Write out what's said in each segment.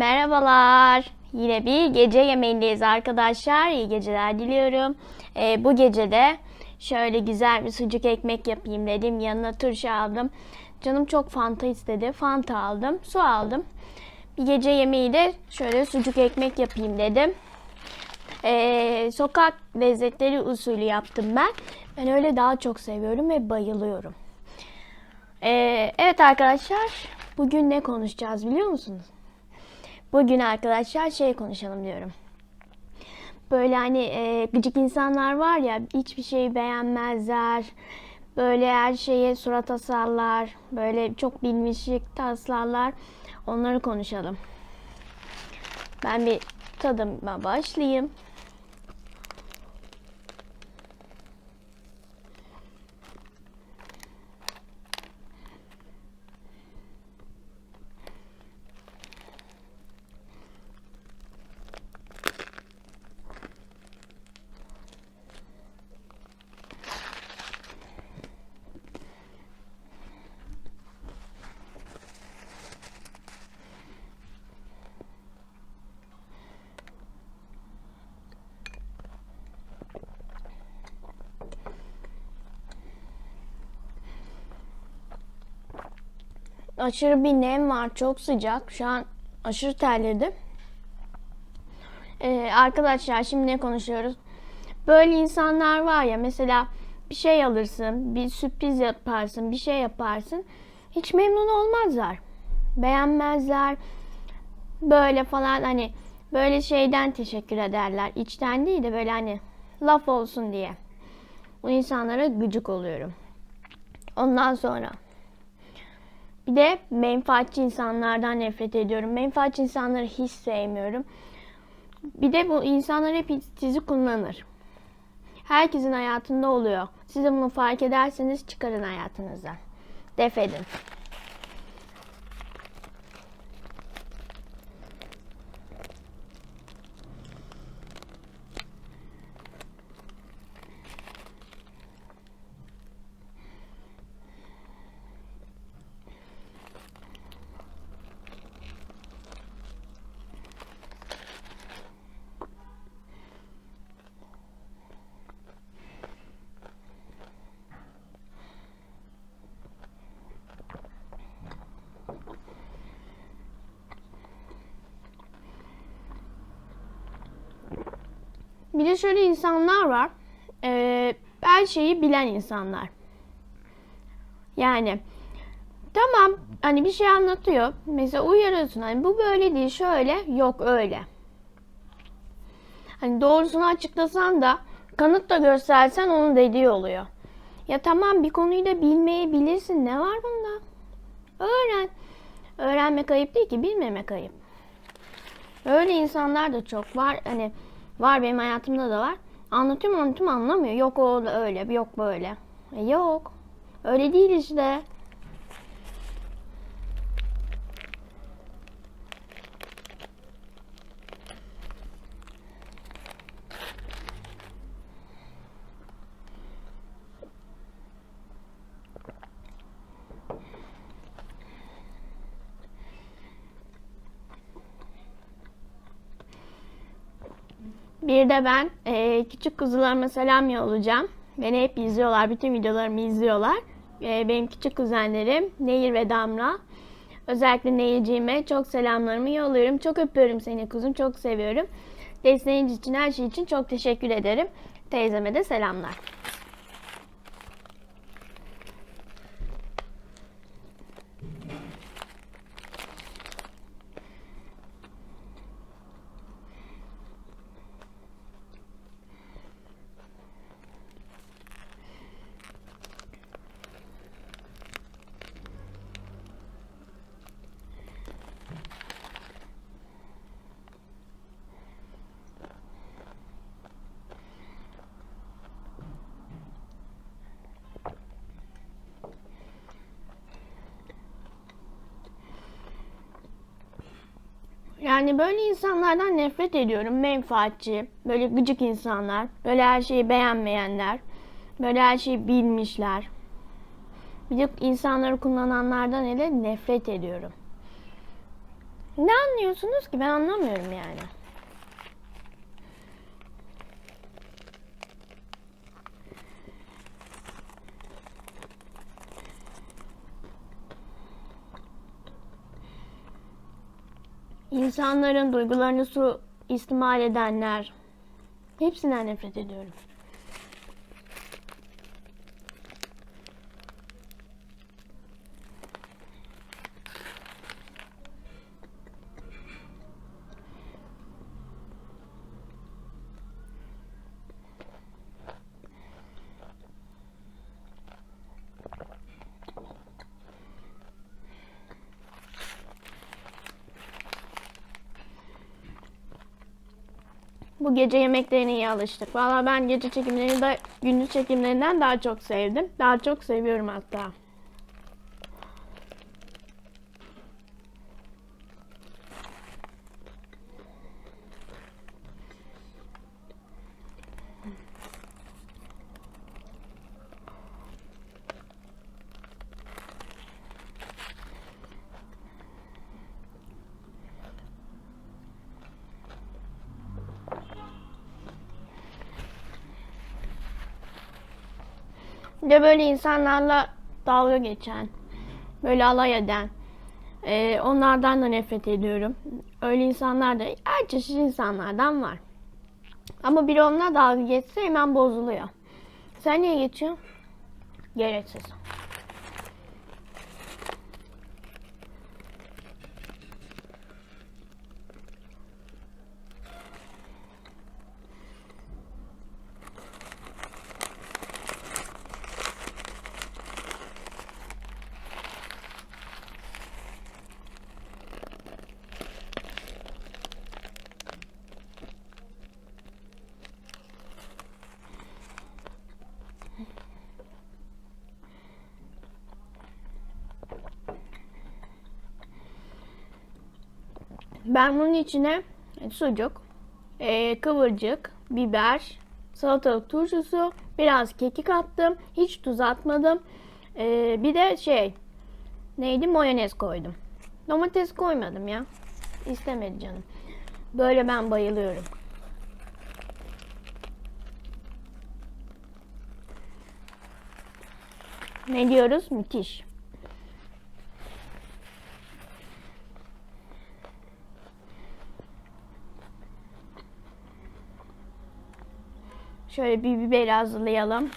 Merhabalar. Yine bir gece yemeğindeyiz arkadaşlar. İyi geceler diliyorum. Ee, bu gece de şöyle güzel bir sucuk ekmek yapayım dedim. Yanına turşu aldım. Canım çok fanta istedi. Fanta aldım. Su aldım. Bir gece yemeği de şöyle sucuk ekmek yapayım dedim. Ee, sokak lezzetleri usulü yaptım ben. Ben öyle daha çok seviyorum ve bayılıyorum. Ee, evet arkadaşlar, bugün ne konuşacağız biliyor musunuz? Bugün arkadaşlar şey konuşalım diyorum. Böyle hani e, gıcık insanlar var ya hiçbir şeyi beğenmezler. Böyle her şeye surat asarlar. Böyle çok bilmişlik taslarlar. Onları konuşalım. Ben bir tadıma başlayayım. Aşırı bir nem var. Çok sıcak. Şu an aşırı terledim. Ee, arkadaşlar şimdi ne konuşuyoruz? Böyle insanlar var ya mesela bir şey alırsın, bir sürpriz yaparsın, bir şey yaparsın. Hiç memnun olmazlar. Beğenmezler. Böyle falan hani böyle şeyden teşekkür ederler. İçten değil de böyle hani laf olsun diye. Bu insanlara gıcık oluyorum. Ondan sonra bir de menfaatçi insanlardan nefret ediyorum. Menfaatçi insanları hiç sevmiyorum. Bir de bu insanlar hep sizi kullanır. Herkesin hayatında oluyor. Siz de bunu fark ederseniz çıkarın hayatınızdan. Def edin. Bir de şöyle insanlar var. Ee, her şeyi bilen insanlar. Yani tamam hani bir şey anlatıyor. Mesela uyarıyorsun hani bu böyle değil şöyle yok öyle. Hani doğrusunu açıklasan da kanıt da göstersen onun dediği oluyor. Ya tamam bir konuyu da bilmeyebilirsin. Ne var bunda? Öğren. Öğrenmek ayıp değil ki bilmemek ayıp. Öyle insanlar da çok var. Hani var benim hayatımda da var. Anlatıyorum anlatıyorum anlamıyor. Yok o öyle, yok böyle. E yok. Öyle değil işte. Bir de ben e, küçük kuzularıma selam yollayacağım. Beni hep izliyorlar. Bütün videolarımı izliyorlar. E, benim küçük kuzenlerim Nehir ve Damla. Özellikle Nehirciğime çok selamlarımı yolluyorum. Çok öpüyorum seni kuzum. Çok seviyorum. Desteğin için, her şey için çok teşekkür ederim. Teyzeme de selamlar. Yani böyle insanlardan nefret ediyorum. Menfaatçi, böyle gıcık insanlar, böyle her şeyi beğenmeyenler, böyle her şeyi bilmişler. Bir de insanları kullananlardan hele nefret ediyorum. Ne anlıyorsunuz ki? Ben anlamıyorum yani. İnsanların duygularını su istimal edenler. Hepsinden nefret ediyorum. Bu gece yemeklerine iyi alıştık. Valla ben gece çekimlerini de gündüz çekimlerinden daha çok sevdim. Daha çok seviyorum hatta. De böyle insanlarla dalga geçen, böyle alay eden, e, onlardan da nefret ediyorum. Öyle insanlar da her çeşit insanlardan var. Ama biri onunla dalga geçse hemen bozuluyor. Sen niye geçiyorsun? Gereksiz. Ben bunun içine sucuk, e, kıvırcık, biber, salatalık turşusu, biraz kekik attım. Hiç tuz atmadım. E, bir de şey, neydi? Mayonez koydum. Domates koymadım ya. İstemedi canım. Böyle ben bayılıyorum. Ne diyoruz? Müthiş. Şöyle bir biber hazırlayalım.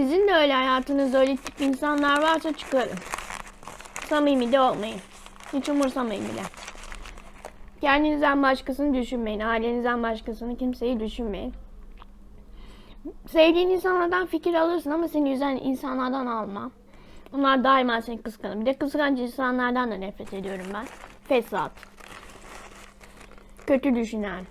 Sizin de öyle hayatınızda öyle tip insanlar varsa çıkarın. Samimi de olmayın. Hiç umursamayın bile. Kendinizden başkasını düşünmeyin. Ailenizden başkasını kimseyi düşünmeyin. Sevdiğin insanlardan fikir alırsın ama seni üzen insanlardan alma. Onlar daima seni kıskanır. Bir de kıskanç insanlardan da nefret ediyorum ben. Fesat. Kötü düşünen.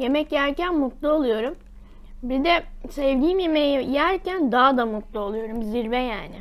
Yemek yerken mutlu oluyorum. Bir de sevdiğim yemeği yerken daha da mutlu oluyorum. Zirve yani.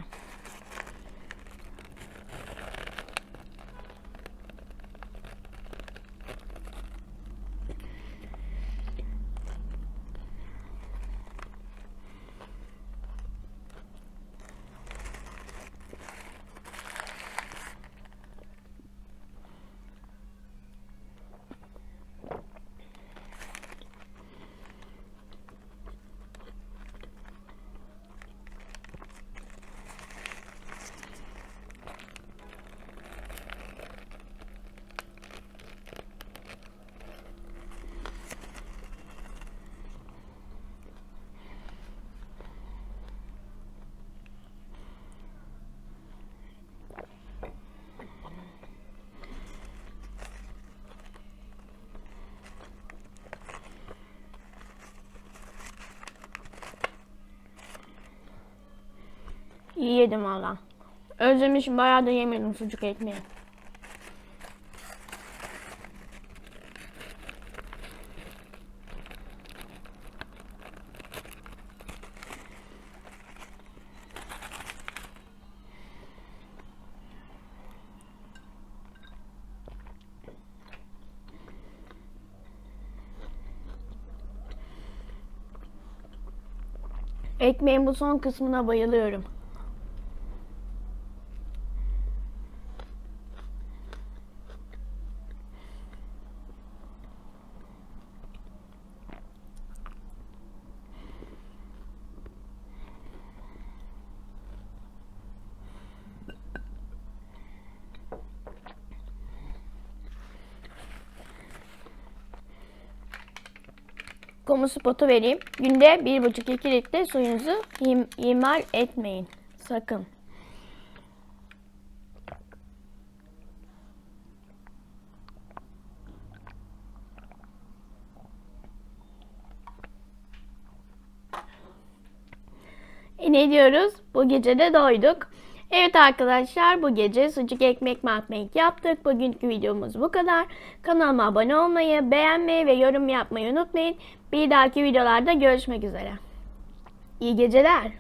Yedim valla. Özlemişim bayağı da yemiyordum sucuk ekmeği. Ekmeğin bu son kısmına bayılıyorum. Kamu spotu vereyim. Günde 1,5-2 litre suyunuzu im- ihmal etmeyin. Sakın. E ne diyoruz? Bu gece de doyduk. Evet arkadaşlar bu gece sucuk ekmek makmek yaptık. Bugünkü videomuz bu kadar. Kanalıma abone olmayı, beğenmeyi ve yorum yapmayı unutmayın. Bir dahaki videolarda görüşmek üzere. İyi geceler.